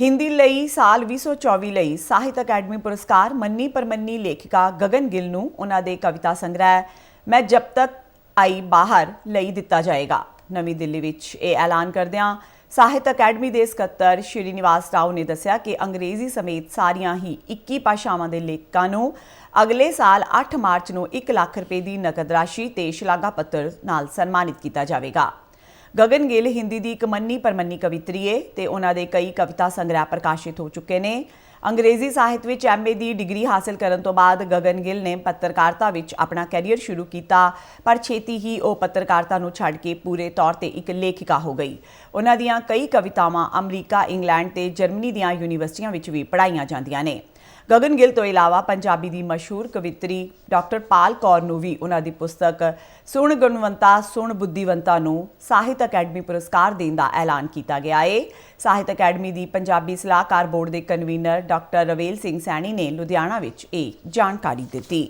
ਹਿੰਦੀ ਲਈ ਸਾਲ 2024 ਲਈ ਸਾਹਿਤ ਅਕੈਡਮੀ ਪੁਰਸਕਾਰ ਮੰਨੀ ਪਰਮੰਨੀ ਲੇਖਿਕਾ ਗਗਨ ਗਿੱਲ ਨੂੰ ਉਹਨਾਂ ਦੇ ਕਵਿਤਾ ਸੰਗ੍ਰਹਿ, ਮੈਂ ਜਬ ਤੱਕ ਆਈ ਬਾਹਰ ਲਈ ਦਿੱਤਾ ਜਾਏਗਾ। ਨਵੀਂ ਦਿੱਲੀ ਵਿੱਚ ਇਹ ਐਲਾਨ ਕਰਦਿਆਂ ਸਾਹਿਤ ਅਕੈਡਮੀ ਦੇ ਸਕੱਤਰ ਸ਼੍ਰੀ ਨਿਵਾਸ ਰਾਓ ਨੇ ਦੱਸਿਆ ਕਿ ਅੰਗਰੇਜ਼ੀ ਸਮੇਤ ਸਾਰੀਆਂ ਹੀ 21 ਭਾਸ਼ਾਵਾਂ ਦੇ ਲੇਖਕਾਂ ਨੂੰ ਅਗਲੇ ਸਾਲ 8 ਮਾਰਚ ਨੂੰ 1 ਲੱਖ ਰੁਪਏ ਦੀ ਨਕਦ ਰਾਸ਼ੀ ਤੇ ਸ਼ਲਾਘਾ ਪੱਤਰ ਨਾਲ ਸਨਮਾਨਿਤ ਕੀਤਾ ਜਾਵੇਗਾ। ਗਗਨ ਗਿੱਲ ਹਿੰਦੀ ਦੀ ਇੱਕ ਮੰਨੀ ਪਰਮੰਨੀ ਕਵਿਤਰੀ ਏ ਤੇ ਉਹਨਾਂ ਦੇ ਕਈ ਕਵਿਤਾ ਸੰਗ੍ਰਹਿ ਪ੍ਰਕਾਸ਼ਿਤ ਹੋ ਚੁੱਕੇ ਨੇ। ਅੰਗਰੇਜ਼ੀ ਸਾਹਿਤ ਵਿੱਚ ਐਮਏ ਦੀ ਡਿਗਰੀ ਹਾਸਲ ਕਰਨ ਤੋਂ ਬਾਅਦ ਗਗਨ ਗਿੱਲ ਨੇ ਪੱਤਰਕਾਰਤਾ ਵਿੱਚ ਆਪਣਾ ਕੈਰੀਅਰ ਸ਼ੁਰੂ ਕੀਤਾ, ਪਰ ਛੇਤੀ ਹੀ ਉਹ ਪੱਤਰਕਾਰਤਾ ਨੂੰ ਛੱਡ ਕੇ ਪੂਰੇ ਤੌਰ ਤੇ ਇੱਕ ਲੇਖਿਕਾ ਹੋ ਗਈ। ਉਹਨਾਂ ਦੀਆਂ ਕਈ ਕਵਿਤਾਵਾਂ ਅਮਰੀਕਾ, ਇੰਗਲੈਂਡ ਤੇ ਜਰਮਨੀ ਦੀਆਂ ਯੂਨੀਵਰਸਿਟੀਆਂ ਵਿੱਚ ਵੀ ਪੜ੍ਹਾਈਆਂ ਜਾਂਦੀਆਂ ਨੇ। ਗਗਨ ਗਿੱਲ ਤੋਂ ਇਲਾਵਾ ਪੰਜਾਬੀ ਦੀ ਮਸ਼ਹੂਰ ਕਵਿਤਰੀ ਡਾਕਟਰ ਪਾਲ ਕੌਰ ਨੂੰ ਵੀ ਉਹਨਾਂ ਦੀ ਪੁਸਤਕ ਸੁਣ ਗੁਣਵੰਤਾ, ਸੁਣ ਬੁੱਧੀਵੰਤਾ ਨੂੰ ਸਾਹਿਤ ਅਕੈਡਮੀ ਪੁਰਸਕਾਰ ਦੇਣ ਦਾ ਐਲਾਨ ਕੀਤਾ ਗਿਆ ਹੈ ਸਾਹਿਤ ਅਕੈਡਮੀ ਦੀ ਪੰਜਾਬੀ ਸਲਾਹਕਾਰ ਬੋਰਡ ਦੇ ਕਨਵੀਨਰ ਡਾਕਟਰ ਰਵੇਲ ਸਿੰਘ ਸੈਣੀ ਨੇ ਲੁਧਿਆਣਾ ਵਿੱਚ ਇਹ ਜਾਣਕਾਰੀ ਦਿੱਤੀ।